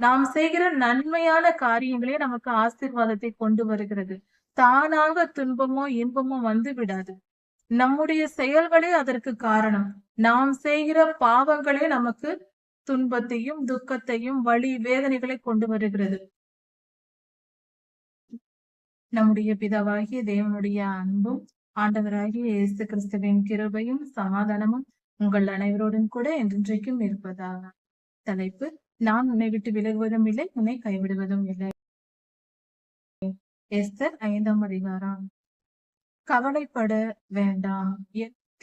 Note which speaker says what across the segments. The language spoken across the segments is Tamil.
Speaker 1: நாம் செய்கிற நன்மையான காரியங்களே நமக்கு ஆசீர்வாதத்தை கொண்டு வருகிறது. தானாக துன்பமோ இன்பமோ வந்து விடாது. நம்முடைய செயல்களே அதற்கு காரணம். நாம் செய்கிற பாவங்களே நமக்கு துன்பத்தையும் துக்கத்தையும் வழி வேதனைகளை கொண்டு வருகிறது. நம்முடைய பிதாவாகிய தேவனுடைய அன்பும் ஆண்டவராகிய இயேசு கிறிஸ்துவின் கிருபையும் சமாதானமும் உங்கள் அனைவரோடும் கூட என்றென்றைக்கும் இருப்பதாக. தலைப்பு நான் உன்னை விட்டு விலகுவதும் இல்லை உன்னை கைவிடுவதும் இல்லை. எஸ்தர் ஐந்தாம் அதிகாரம். கவலைப்பட வேண்டாம்.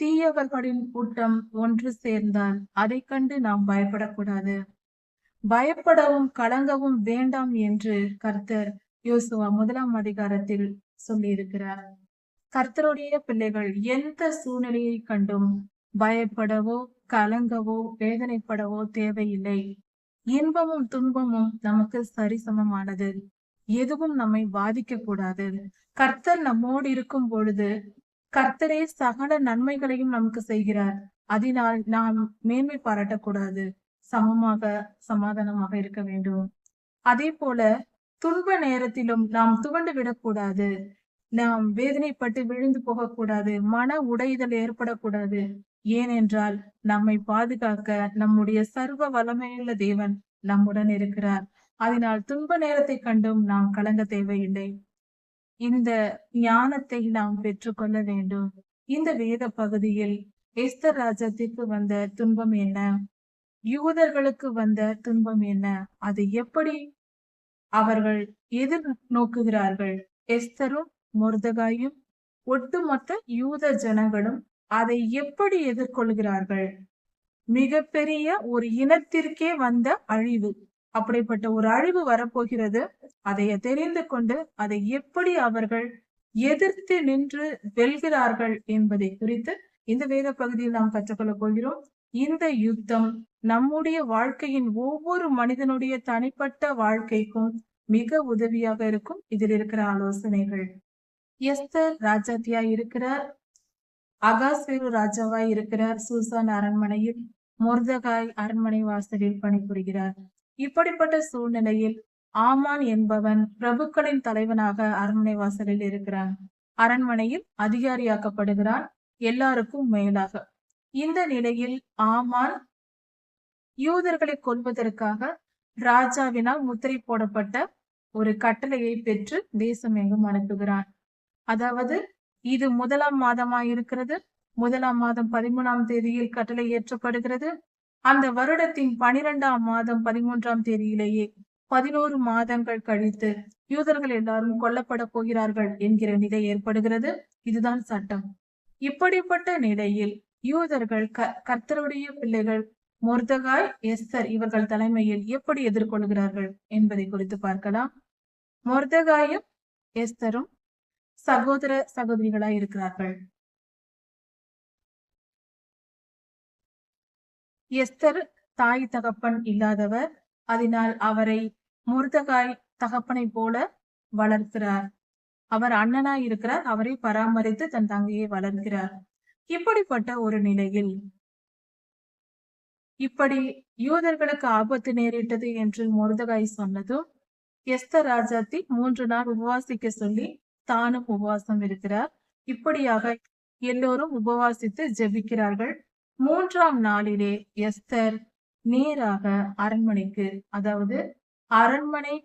Speaker 1: தீயவர்களின் கூட்டம் ஒன்று சேர்ந்தால் அதைக் கண்டு நாம் பயப்படக்கூடாது. பயப்படவும் கலங்கவும் வேண்டாம் என்று கர்த்தர் யோசுவா முதலாம் அதிகாரத்தில் சொல்லியிருக்கிறார். கர்த்தருடைய பிள்ளைகள் எந்த சூழ்நிலையை கண்டும் பயப்படவோ கலங்கவோ வேதனைப்படவோ தேவையில்லை. இன்பமும் துன்பமும் நமக்கு சரிசமமானது. எதுவும் நம்மை பாதிக்க கூடாது கர்த்தர் நம்மோடு இருக்கும் பொழுது கர்த்தரே சகல நன்மைகளையும் நமக்கு செய்கிறார். அதனால் நாம் மேன்மை பாராட்டக்கூடாது. சமமாக சமாதானமாக இருக்க வேண்டும். அதே போல துன்ப நேரத்திலும் நாம் துவண்டு விடக்கூடாது. நாம் வேதனைப்பட்டு விழுந்து போகக்கூடாது. மன உடைதல் ஏற்படக்கூடாது. ஏனென்றால் நம்மை பாதுகாக்க நம்முடைய சர்வ வல்லமையுள்ள தேவன் நம்முடன் இருக்கிறார். அதனால் துன்ப நேரத்தை கண்டும் நாம் கலங்க தேவையில்லை. இந்த ஞானத்தை நாம் பெற்றுக்கொள்ள வேண்டும். இந்த வேத பகுதியில் எஸ்தர் ராஜத்திற்கு வந்த துன்பம் என்ன? யூதர்களுக்கு வந்த துன்பம் என்ன? அதை எப்படி அவர்கள் எதிர் நோக்குகிறார்கள் எஸ்தரும் முருதகாயும் ஒட்டுமொத்த யூத ஜனங்களும் அதை எப்படி எதிர்கொள்கிறார்கள்? மிகப்பெரிய ஒரு இனத்திற்கே வந்த அழிவு. அப்படிப்பட்ட ஒரு அழிவு வரப்போகிறது. அதை தெரிந்து கொண்டு அதை எப்படி அவர்கள் எதிர்த்து நின்று வெல்கிறார்கள் என்பதை குறித்து இந்த வேத பகுதியில் நாம் கற்றுக்கொள்ள போகிறோம். இந்த யுத்தம் நம்முடைய வாழ்க்கையின் ஒவ்வொரு மனிதனுடைய தனிப்பட்ட வாழ்க்கைக்கும் மிக உதவியாக இருக்கும். இதில் இருக்கிற ஆலோசனைகள். எஸ்தர் ராஜாத்தியா இருக்கிறார். அகாஸ்வேரு ராஜாவாய் இருக்கிறார். சூசான் அரண்மனையில் முர்தகாய் அரண்மனை வாசலில் பணிபுரிகிறார். இப்படிப்பட்ட சூழ்நிலையில் ஆமான் என்பவன் பிரபுக்களின் தலைவனாக அரண்மனை வாசலில் இருக்கிறான். அரண்மனையில் அதிகாரியாக்கப்படுகிறான் எல்லாருக்கும் மேலாக. இந்த நிலையில் ஆமான் யூதர்களை கொல்வதற்காக ராஜாவினால் முத்திரை போடப்பட்ட ஒரு கட்டளையை பெற்று தேசம் எங்கும் அனுப்புகிறான். அதாவது இது முதலாம் மாதமா இருக்கிறது. முதலாம் மாதம் பதிமூணாம் தேதியில் கட்டளை ஏற்றப்படுகிறது. அந்த வருடத்தின் பனிரெண்டாம் மாதம் பதிமூன்றாம் தேதியிலேயே பதினோரு மாதங்கள் கழித்து யூதர்கள் எல்லாரும் கொல்லப்பட போகிறார்கள் என்கிற நிலை ஏற்படுகிறது. இதுதான் சட்டம். இப்படிப்பட்ட நிலையில் யூதர்கள் க கர்த்தருடைய பிள்ளைகள் மொர்தகாய் எஸ்தர் இவர்கள் தலைமையில் எப்படி எதிர்கொள்கிறார்கள் என்பதை குறித்து பார்க்கலாம். மொர்தகாயும் எஸ்தரும் சகோதர சகோதரிகளா இருக்கிறார்கள். எஸ்தர் தாய் தகப்பன் இல்லாதவர் அதனால் அவரை முருதகாய் தகப்பனை போல வளர்க்கிறார். அவர் அண்ணனாய் இருக்கிறார் அவரை பராமரித்து தன் தங்கையை வளர்க்கிறார். இப்படிப்பட்ட ஒரு நிலையில் இப்படி யூதர்களுக்கு ஆபத்து நேரிட்டது என்று முருதகாய் சொன்னதும் எஸ்தர் ராஜாத்தி மூன்று நாள் உபவாசிக்க சொல்லி தானும் உபவாசம் இருக்கிறார். இப்படியாக எல்லோரும் உபவாசித்து ஜெபிக்கிறார்கள். மூன்றாம் நாளிலே எஸ்தர் நேராக அரண்மனைக்கு அதாவது அரண்மனை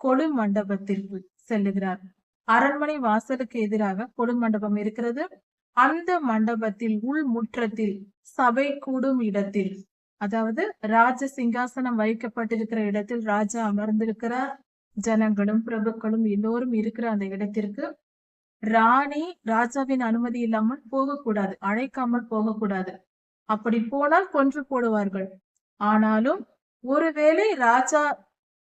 Speaker 1: கொழு மண்டபத்திற்கு செல்லுகிறார். அரண்மனை வாசலுக்கு எதிராக கொழு மண்டபம் இருக்கிறது. அந்த மண்டபத்தில் உள் முற்றத்தில் சபை கூடும் இடத்தில் அதாவது ராஜ சிங்காசனம் வைக்கப்பட்டிருக்கிற இடத்தில் ராஜா அமர்ந்திருக்கிறார். ஜனங்களும் பிரபுக்களும் எல்லோரும் இருக்கிற அந்த இடத்திற்கு ராணி ராஜாவின் அனுமதி இல்லாமல் போகக்கூடாது அழைக்காமல் போகக்கூடாது. அப்படி போனால் கொன்று போடுவார்கள். ஆனாலும் ஒருவேளை ராஜா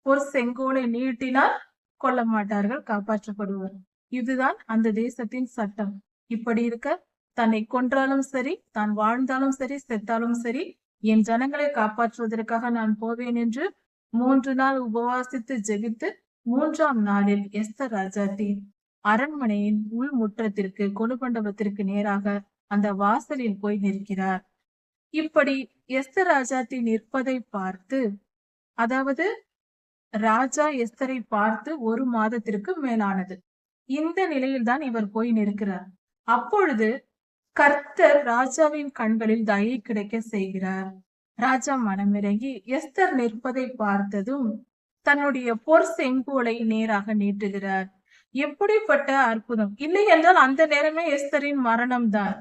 Speaker 1: ஒரு செங்கோலை நீட்டினால் கொல்ல மாட்டார்கள் காப்பாற்றப்படுவார். இதுதான் அந்த தேசத்தின் சட்டம். இப்படி இருக்க தன்னை கொன்றாலும் சரி தான் வாழ்ந்தாலும் சரி செத்தாலும் சரி என் ஜனங்களை காப்பாற்றுவதற்காக நான் போவேன் என்று மூன்று நாள் உபவாசித்து ஜெபித்து மூன்றாம் நாளில் எஸ்தர் ராஜாத்தி அரண்மனையின் உள் முற்றத்திற்கு கொலுமண்டபத்திற்கு நேராக அந்த வாசலில் போய் நிற்கிறார். இப்படி எஸ்தர் ராஜாத்தி நிற்பதை பார்த்து அதாவது ராஜா எஸ்தரை பார்த்து ஒரு மாதத்திற்கு மேலானது. இந்த நிலையில்தான் இவர் போய் நிற்கிறார். அப்பொழுது கர்த்தர் ராஜாவின் கண்களில் தயை கிடைக்க செய்கிறார். ராஜா மனமிறங்கி எஸ்தர் நிற்பதை பார்த்ததும் தன்னுடைய பொற் செங்கோலை நேராக நீட்டுகிறார். எப்படிப்பட்ட அற்புதம்? இல்லை என்றால் அந்த நேரமே எஸ்தரின் மரணம்தான்.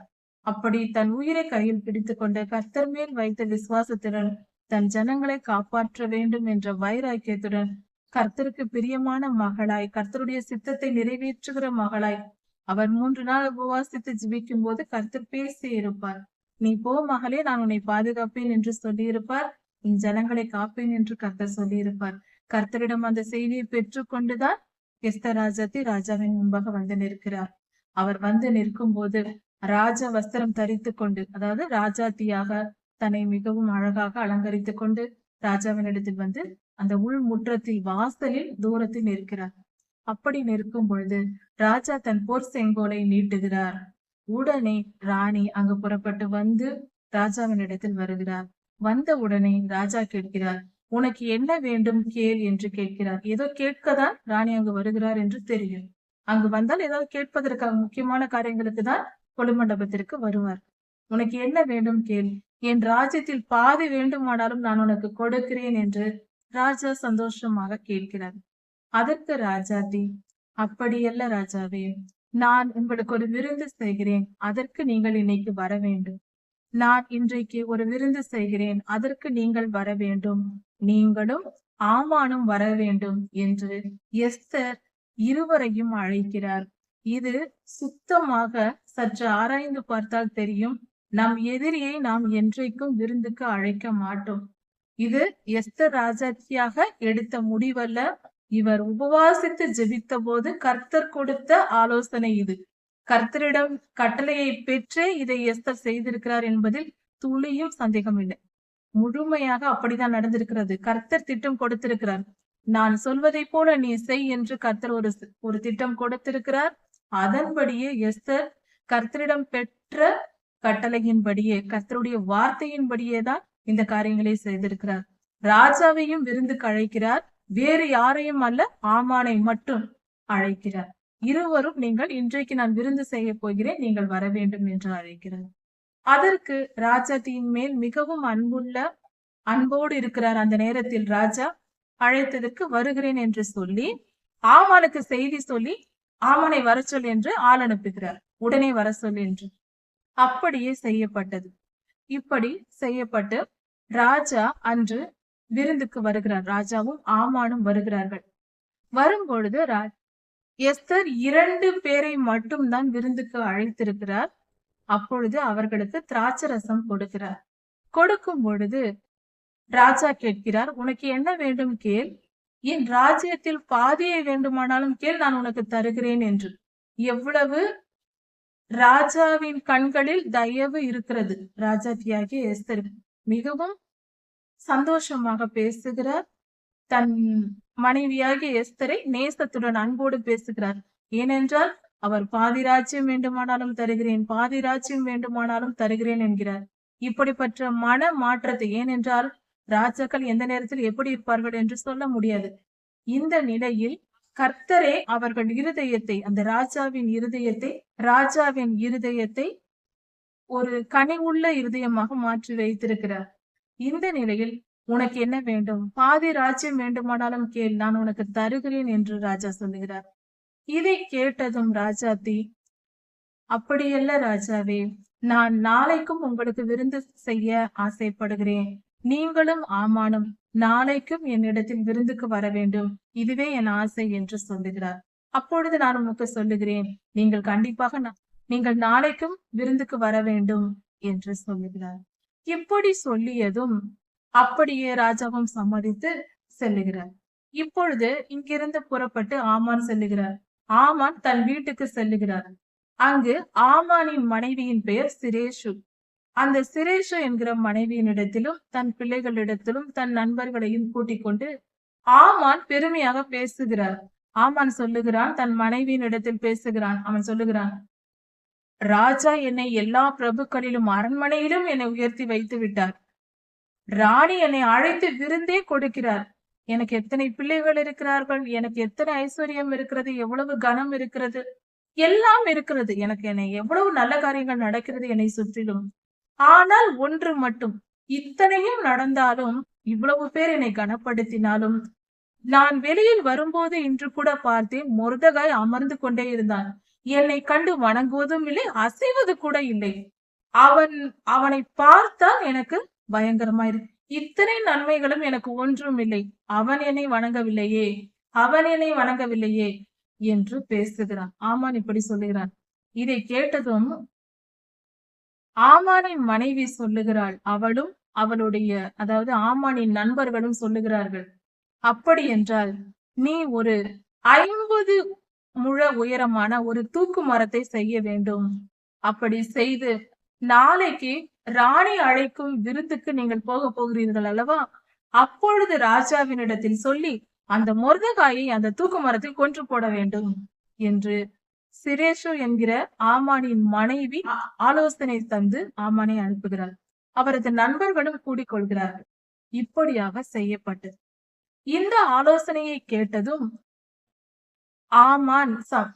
Speaker 1: அப்படி தன் உயிரை கையில் பிடித்துக் கொண்ட கர்த்தர் மேல் வைத்த விசுவாசத்துடன் தன் ஜனங்களை காப்பாற்ற வேண்டும் என்ற வைராக்கியத்துடன் கர்த்தருக்கு பிரியமான மகளாய் கர்த்தருடைய சித்தத்தை நிறைவேற்றுகிற மகளாய் அவர் மூன்று நாள் உபவாசித்து ஜிபிக்கும் போது கர்த்தர் பேசி இருப்பார். நீ போ மகளே நான் உன்னை பாதுகாப்பேன் என்று சொல்லியிருப்பார். நீ ஜனங்களை காப்பேன் என்று கர்த்தர் சொல்லியிருப்பார். கர்த்தரிடம் அந்த செய்தியை பெற்றுக்கொண்டுதான் எஸ்தர் ராஜாத்தி ராஜாவின் முன்பாக வந்து நிற்கிறார். அவர் வந்து நிற்கும் போது ராஜ வஸ்திரம் தரித்து கொண்டு அதாவது ராஜாத்தியாக தன்னை மிகவும் அழகாக அலங்கரித்துக் கொண்டு ராஜாவினிடத்தில் வந்து அந்த உள் முற்றத்தில் வாசலில் தூரத்தில் நிற்கிறார். அப்படி நிற்கும் பொழுது ராஜா தன் போர் செங்கோலை நீட்டுகிறார். உடனே ராணி அங்கு புறப்பட்டு வந்து ராஜாவின் இடத்தில் வருகிறார். வந்த உடனே ராஜா கேட்கிறார் உனக்கு என்ன வேண்டும் கேள் என்று கேட்கிறார். ஏதோ கேட்கதான் ராணி அங்கு வருகிறார் என்று தெரியும். அங்கு வந்தால் ஏதாவது கேட்பதற்காக முக்கியமான காரியங்களுக்கு தான் கொலுமண்டபத்திற்கு வருவார். உனக்கு என்ன வேண்டும் கேள். என் ராஜ்யத்தில் பாதி வேண்டுமானாலும் நான் உனக்கு கொடுக்கிறேன் என்று ராஜா சந்தோஷமாக கேட்கிறார். அதற்கு ராஜாதி அப்படியல்ல ராஜாவே நான் உங்களுக்கு ஒரு விருந்து செய்கிறேன் அதற்கு நீங்கள் இன்னைக்கு வர வேண்டும். நான் இன்றைக்கு ஒரு விருந்து செய்கிறேன் அதற்கு நீங்கள் வர வேண்டும். நீங்களும் ஆமானும் வர வேண்டும் என்று எஸ்தர் இருவரையும் அழைக்கிறார். இது சுத்தமாக சற்று ஆராய்ந்து பார்த்தால் தெரியும் நம் எதிரியை நாம் என்றைக்கும் விருந்துக்கு அழைக்க மாட்டோம். இது எஸ்தர் ராஜாத்தியாக எடுத்த முடிவல்ல இவர் உபவாசித்து ஜெபித்த போது கர்த்தர் கொடுத்த ஆலோசனை இது. கர்த்தரிடம் கட்டளையை பெற்றே இதை எஸ்தர் செய்திருக்கிறார் என்பதில் துளியும் சந்தேகம் இல்லை. முழுமையாக அப்படிதான் நடந்திருக்கிறது. கர்த்தர் திட்டம் கொடுத்திருக்கிறார். நான் சொல்வதை போல நீ செய் என்று கர்த்தர் ஒரு ஒரு திட்டம் கொடுத்திருக்கிறார். அதன்படியே எஸ்தர் கர்த்தரிடம் பெற்ற கட்டளையின்படியே கர்த்தருடைய வார்த்தையின்படியே தான் இந்த காரியங்களை செய்திருக்கிறார். ராஜாவையும் விருந்து கழைக்கிறார். வேறு யாரையும் அல்ல ஆமானை மட்டும் அழைக்கிறார். இருவரும் நீங்கள் இன்றைக்கு நான் விருந்து செய்ய போகிறேன் நீங்கள் வர வேண்டும் என்று அழைக்கிறார். அதற்கு ராஜாத்தியின் மேல் மிகவும் அன்புள்ள அன்போடு இருக்கிறார் அந்த நேரத்தில் ராஜா. அழைத்ததற்கு வருகிறேன் என்று சொல்லி ஆமானுக்கு செய்தி சொல்லி ஆமனை வர சொல் என்று ஆள் அனுப்புகிறார். உடனே வர சொல் என்று. அப்படியே செய்யப்பட்டது. இப்படி செய்யப்பட்டு ராஜா அன்று விருந்துக்கு வருகிறார். ராஜாவும் ஆமானும் வருகிறார்கள். வரும்பொழுது ராஜ் எஸ்தர் இரண்டு பேரை மட்டும்தான் விருந்துக்கு அழைத்திருக்கிறார். அப்பொழுது அவர்களுக்கு திராட்சரசம் கொடுக்கிறார். கொடுக்கும் பொழுது ராஜா கேட்கிறார் உனக்கு என்ன வேண்டும் கேள். என் ராஜ்யத்தில் பாதியை வேண்டுமானாலும் கேள் நான் உனக்கு தருகிறேன் என்று. எவ்வளவு ராஜாவின் கண்களில் தயவு இருக்கிறது. ராஜா தியாகி எஸ்தர் மிகவும் சந்தோஷமாக பேசுகிறார். தன் மனைவியாகிய எஸ்தரை நேசத்துடன் அன்போடு பேசுகிறார். ஏனென்றால் அவர் பாதி ராஜ்யம் வேண்டுமானாலும் தருகிறேன் பாதி ராஜ்யம் வேண்டுமானாலும் தருகிறேன் என்கிறார். இப்படிப்பட்ட மன மாற்றத்தை ஏனென்றால் ராஜாக்கள் எந்த நேரத்தில் எப்படி இருப்பார்கள் என்று சொல்ல முடியாது. இந்த நிலையில் கர்த்தரே அவர்கள் இருதயத்தை அந்த ராஜாவின் இருதயத்தை ராஜாவின் இருதயத்தை ஒரு கனிவுள்ள இருதயமாக மாற்றி வைத்திருக்கிறார். இந்த நிலையில் உனக்கு என்ன வேண்டும்? பாதி ராஜ்யம் வேண்டுமானாலும் கேள் நான் உனக்கு தருகிறேன் என்று ராஜா சொல்லுகிறார். இதை கேட்டதும் ராஜா தி அப்படியல்ல ராஜாவே நான் நாளைக்கும் உங்களுக்கு விருந்து செய்ய ஆசைப்படுகிறேன். நீங்களும் ஆமானும் நாளைக்கும் என்னிடத்தில் விருந்துக்கு வர வேண்டும். இதுவே என் ஆசை என்று சொல்லுகிறார். அப்பொழுது நான் உனக்கு சொல்லுகிறேன் நீங்கள் கண்டிப்பாக நீங்கள் நாளைக்கும் விருந்துக்கு வர வேண்டும் என்று சொல்லுகிறார். இப்படி சொல்லியதும் அப்படியே ராஜாவும் சம்மதித்து செல்லுகிறார். இப்பொழுது இங்கிருந்து புறப்பட்டு ஆமான் செல்லுகிறார். ஆமான் தன் வீட்டுக்கு செல்லுகிறார். அங்கு ஆமானின் மனைவியின் பெயர் சிரேஷு. அந்த சிரேஷு என்கிற மனைவியினிடத்திலும் தன் பிள்ளைகளிடத்திலும் தன் நண்பர்களையும் கூட்டிக் கொண்டு ஆமான் பெருமையாக பேசுகிறார். ஆமான் சொல்லுகிறான் தன் மனைவியின் இடத்தில் பேசுகிறான். அவன் சொல்லுகிறான் ராஜா என்னை எல்லா பிரபுக்களிலும் அரண்மனையிலும் என்னை உயர்த்தி வைத்து விட்டார். ராணி என்னை அழைத்து விருந்தே கொடுக்கிறார். எனக்கு எத்தனை பிள்ளைகள் இருக்கிறார்கள்? எனக்கு எத்தனை ஐஸ்வர்யம் இருக்கிறது? எவ்வளவு கனம் இருக்கிறது? எல்லாம் இருக்கிறது. எனக்கு என்னை எவ்வளவு நல்ல காரியங்கள் நடக்கிறது என்னை சுற்றிலும். ஆனால் ஒன்று மட்டும் இத்தனையும் நடந்தாலும் இவ்வளவு பேர் என்னை கனப்படுத்தினாலும் நான் வெளியில் வரும்போது இன்று கூட பார்த்தேன் மொர்தகாய் அமர்ந்து கொண்டே இருந்தான். என்னை கண்டு வணங்குவதும் இல்லை அசைவது கூட இல்லை. அவன் அவனை பார்த்தால் எனக்கு பயங்கரமாயிருக்கு இத்தனை நன்மைகளும் எனக்கு ஒன்றும் இல்லை அவன் என்னை வணங்கவில்லையே. அவன் என்னை வணங்கவில்லையே என்று பேசுகிறான். ஆமான் இப்படி சொல்லுகிறான். இதை கேட்டதும் ஆமானின் மனைவி சொல்லுகிறாள். அவளும் அவளுடைய அதாவது ஆமானின் நண்பர்களும் சொல்லுகிறார்கள். அப்படி என்றால் நீ ஒரு ஐம்பது முழ உயரமான ஒரு தூக்கு மரத்தை செய்ய வேண்டும். அப்படி செய்து நாளைக்கு ராணி அழைக்கும் விருந்துக்கு நீங்கள் போக போகிறீர்கள் அல்லவா? அப்பொழுது ராஜாவினிடத்தில் சொல்லி அந்த மொர்தகாயை அந்த தூக்கு மரத்தில் கொன்று போட வேண்டும் என்று சிரேஷு என்கிற ஆமானின் மனைவி ஆலோசனை தந்து ஆமானை அனுப்புகிறார் அவரது நண்பர்களும் கூடிக்கொள்கிறார்கள் இப்படியாக செய்யப்பட்டது. இந்த ஆலோசனையை கேட்டதும் ஆமான் சம்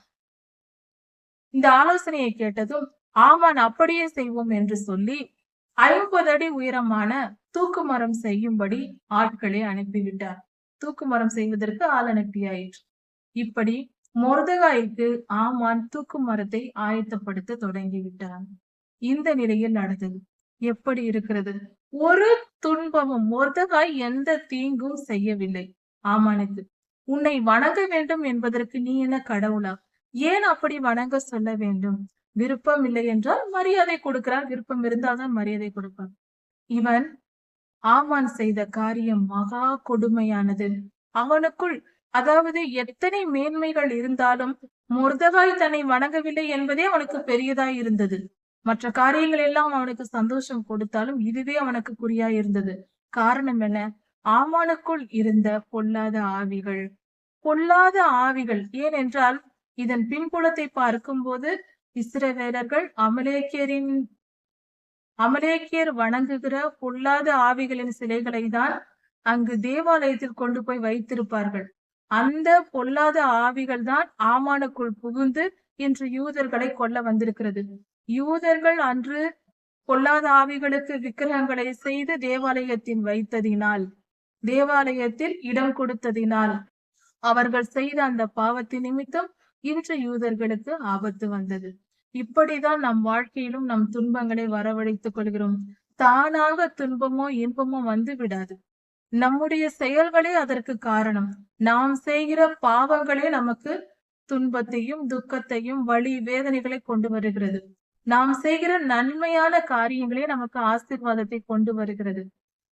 Speaker 1: இந்த ஆலோசனையை கேட்டதும் ஆமான் அப்படியே செய்வோம் என்று சொல்லி ஐம்பது அடி உயரமான தூக்கு மரம் செய்யும்படி ஆட்களை அனுப்பிவிட்டார். தூக்கு மரம் செய்வதற்கு ஆள் அனுப்பியாயிற்று. இப்படி மொர்தகாய்க்கு ஆமான் தூக்கு மரத்தை ஆயத்தப்படுத்த தொடங்கிவிட்டான். இந்த நிலையில் நடந்தது. எப்படி இருக்கிறது? ஒரு துன்பமும் மொர்தகாய் எந்த தீங்கும் செய்யவில்லை. ஆமானுக்கு உன்னை வணங்க வேண்டும் என்பதற்கு நீ என்ன கடவுளா? ஏன் அப்படி வணங்க சொல்ல வேண்டும்? விருப்பம் இல்லை என்றால் மரியாதை கொடுக்கிறார். விருப்பம் இருந்தால்தான் மரியாதை கொடுப்பார். இவன் ஆமான் செய்த காரியம் மகா கொடுமையானது. அவனுக்குள் அதாவது எத்தனை மேன்மைகள் இருந்தாலும் முர்தகாய் தன்னை வணங்கவில்லை என்பதே அவனுக்கு பெரியதாய் இருந்தது. மற்ற காரியங்கள் எல்லாம் அவனுக்கு சந்தோஷம் கொடுத்தாலும் இதுவே அவனுக்கு குறியா இருந்தது. காரணம் என்ன? ஆமானுக்குள் இருந்த பொல்லாத ஆவிகள். பொல்லாத ஆவிகள். ஏனென்றால் இதன் பின்புலத்தை பார்க்கும்போது இஸ்ரவேலர்கள் அமலேக்கியரின் அமலேக்கியர் வணங்குகிற பொல்லாத ஆவிகளின் சிலைகளை தான் அங்கு தேவாலயத்தில் கொண்டு போய் வைத்திருப்பார்கள். அந்த பொல்லாத ஆவிகள் தான் ஆமானுக்குள் புகுந்து இன்று யூதர்களை கொல்ல வந்திருக்கிறது. யூதர்கள் அன்று பொல்லாத ஆவிகளுக்கு விக்கிரகங்களை செய்து தேவாலயத்தில் வைத்ததினால் தேவாலயத்தில் இடம் கொடுத்ததினால் அவர்கள் செய்த அந்த பாவத்தின் நிமித்தம் இன்று யூதர்களுக்கு ஆபத்து வந்தது. இப்படிதான் நம் வாழ்க்கையிலும் நம் துன்பங்களை வரவழைத்துக் கொள்கிறோம். தானாக துன்பமோ இன்பமோ வந்து விடாது. நம்முடைய செயல்களே அதற்கு காரணம். நாம் செய்கிற பாவங்களே நமக்கு துன்பத்தையும் துக்கத்தையும் வழி வேதனைகளை கொண்டு வருகிறது. நாம் செய்கிற நன்மையான காரியங்களே நமக்கு ஆசீர்வாதத்தை கொண்டு வருகிறது.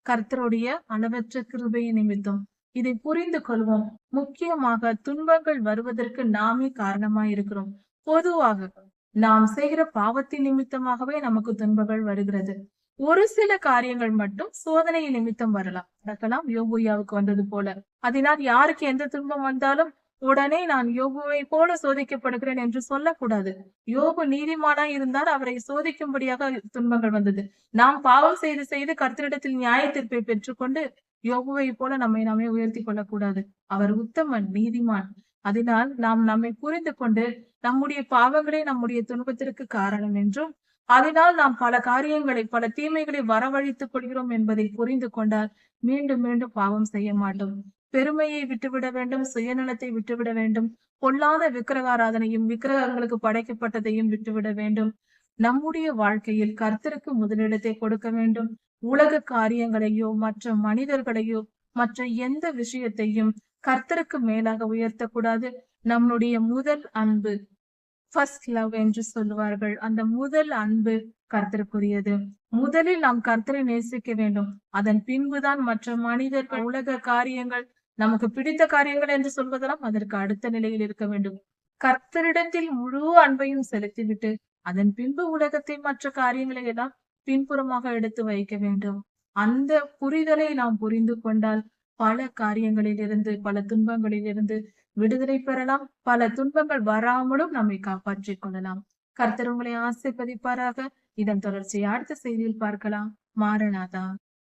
Speaker 1: கர்த்தருடைய அளவற்ற கிருபையை நிமித்தம் இதை புரிந்து கொள்வோம். முக்கியமாக துன்பங்கள் வருவதற்கு நாமே காரணமாய் இருக்கிறோம். பொதுவாக நாம் செய்கிற பாவத்தின் நிமித்தமாகவே நமக்கு துன்பங்கள் வருகிறது. ஒரு சில காரியங்கள் மட்டும் சோதனை நிமித்தம் வரலாம். நடக்கலாம் யோபுயாவுக்கு வந்தது போல. அதனால் யாருக்கு எந்த துன்பம் வந்தாலும் உடனே நான் யோபுவை போல சோதிக்கப்படுகிறேன் என்று சொல்லக்கூடாது. யோபு நீதிமானா இருந்தால் அவரை சோதிக்கும்படியாக துன்பங்கள் வந்தது. நாம் பாவம் செய்து செய்து கர்த்தரிடத்தில் நியாய தீர்ப்பை பெற்றுக்கொண்டு யோபுவை போல நம்மை நாமே உயர்த்தி கொள்ளக்கூடாது. அவர் உத்தமன் நீதிமான். அதனால் நாம் நம்மை புரிந்து கொண்டு நம்முடைய பாவங்களே நம்முடைய துன்பத்திற்கு காரணம் என்றும் அதனால் நாம் பல காரியங்களை பல தீமைகளை வரவழைத்துக் கொள்கிறோம் என்பதை புரிந்து கொண்டால் மீண்டும் மீண்டும் பாவம் செய்ய மாட்டோம். பெருமையை விட்டுவிட வேண்டும் சுயநலத்தை விட்டுவிட வேண்டும். பொல்லாத விக்கிரகாராதனையும் விக்கிரகங்களுக்கு படைக்கப்பட்டதையும் விட்டுவிட வேண்டும். நம்முடைய வாழ்க்கையில் கர்த்தருக்கு முதலிடத்தை கொடுக்க வேண்டும். உலக காரியங்களையோ மற்ற மனிதர்களையோ மற்ற எந்த விஷயத்தையும் கர்த்தருக்கு மேலாக உயர்த்தக்கூடாது. நம்முடைய முதல் அன்பு ஃபர்ஸ்ட் லவ் என்று சொல்லுவார்கள். அந்த முதல் அன்பு கர்த்தருக்குரியது. முதலில் நாம் கர்த்தரை நேசிக்க வேண்டும். அதன் பின்புதான் மற்ற மனிதர்கள் உலக காரியங்கள் நமக்கு பிடித்த காரியங்கள் என்று சொல்வதெல்லாம் அதற்கு அடுத்த நிலையில் இருக்க வேண்டும். கர்த்தரிடத்தில் முழு அன்பையும் செலுத்திவிட்டு அதன் பின்பு உலகத்தை மற்ற காரியங்களை எல்லாம் பின்புறமாக எடுத்து வைக்க வேண்டும். அந்த புரிதலை நாம் புரிந்து கொண்டால் பல காரியங்களில் இருந்து பல துன்பங்களில் இருந்து விடுதலை பெறலாம். பல துன்பங்கள் வராமலும் நம்மை காப்பாற்றிக் கொள்ளலாம். கர்த்தர் உங்களை ஆசீர்வதிப்பாராக. இதன் தொடர்ச்சியை அடுத்த செய்தியில் பார்க்கலாம். மாரநாதா.